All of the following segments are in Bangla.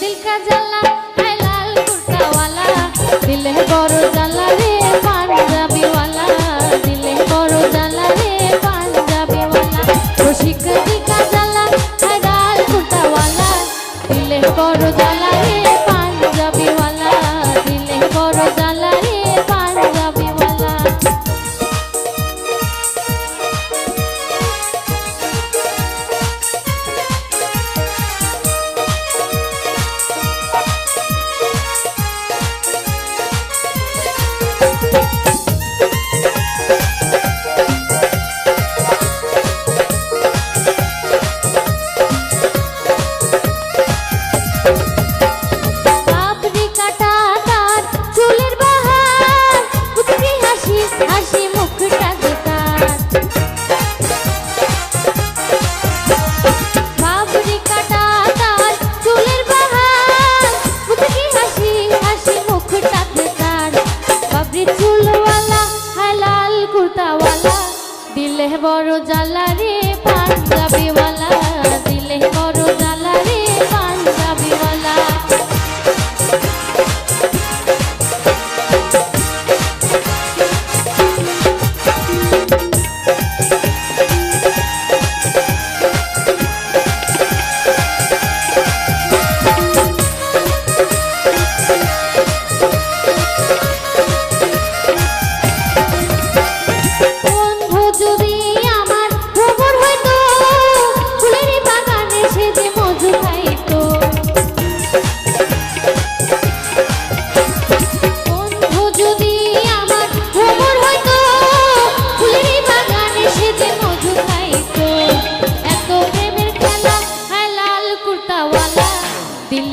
দিল কা জালা বড় জ্বালা রে পাঞ্জাবিওয়ালা দিলে বড় জ্বালা।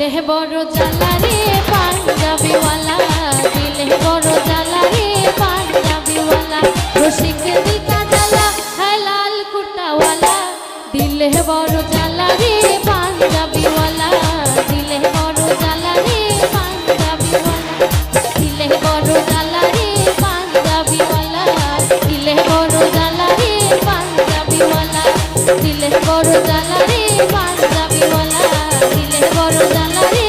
দিলে বড় জ্বালা রে, পাঞ্জাবিওয়ালা। দিলে বড় জ্বালা রে, পাঞ্জাবিওয়ালা। রসিক দিল কা জ্বালা, হায় লাল কুর্তাওয়ালা। দিলে বড় জ্বালা রে, পাঞ্জাবিওয়ালা। দিলে বড় জ্বালা রে, পাঞ্জাবিওয়ালা। দিলে বড় জ্বালা রে দিলে বড় জ্বালা